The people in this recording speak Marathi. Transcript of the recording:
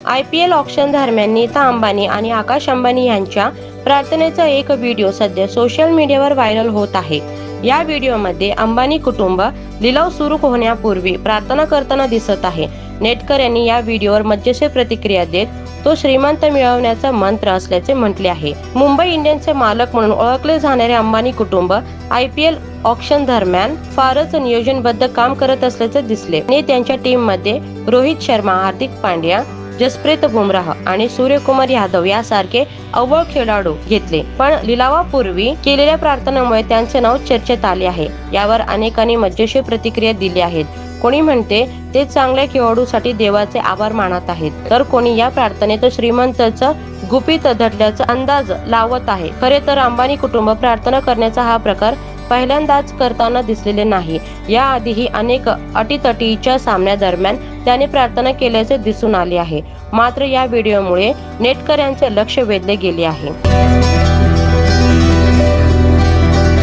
आय पी एल ऑप्शन दरम्यान नीता अंबानी आणि आकाश अंबानी यांच्या प्रार्थनेचा एक व्हिडिओ सध्या सोशल मीडियावर व्हायरल होत आहे. या व्हिडिओमध्ये अंबानी कुटुंब लिलाव सुरू होण्यापूर्वी प्रार्थना करताना दिसत आहे. नेटकर यांनी या व्हिडिओवर मज्जेशीर प्रतिक्रिया देत तो श्रीमंत मिळवण्याचा मंत्र असल्याचे म्हटले आहे. मुंबई इंडियन्सचे मालक म्हणून ओळखले जाणारे अंबानी कुटुंब आय पी एल ऑप्शन दरम्यान फारच नियोजनबद्ध काम करत असल्याचे दिसले. आणि त्यांच्या टीममध्ये रोहित शर्मा हार्दिक पांड्या जसप्रीत बुमराह आणि सूर्यकुमार यादव यासारखे अव्वल खेळाडू घेतले. पण लिलावापूर्वी केलेल्या प्रार्थनेमुळे त्यांचे नाव चर्चेत आले आहे. यावर अनेकांनी मजेशीर प्रतिक्रिया दिली आहेत. कोणी म्हणते ते चांगल्या खेळाडूसाठी देवाचे आभार मानत आहेत. तर कोणी या प्रार्थनेत श्रीमंतच गुपित धडल्याचा अंदाज लावत आहे. खरे तर अंबानी कुटुंब प्रार्थना करण्याचा हा प्रकार पहिल्यांदाच करताना दिसलेले नाही. याआधीही अनेक अटीतटीच्या सामन्यादरम्यान त्याने प्रार्थना केल्याचे दिसून आले आहे. मात्र या व्हिडिओमुळे नेटकऱ्यांचे लक्ष वेधले गेले आहे.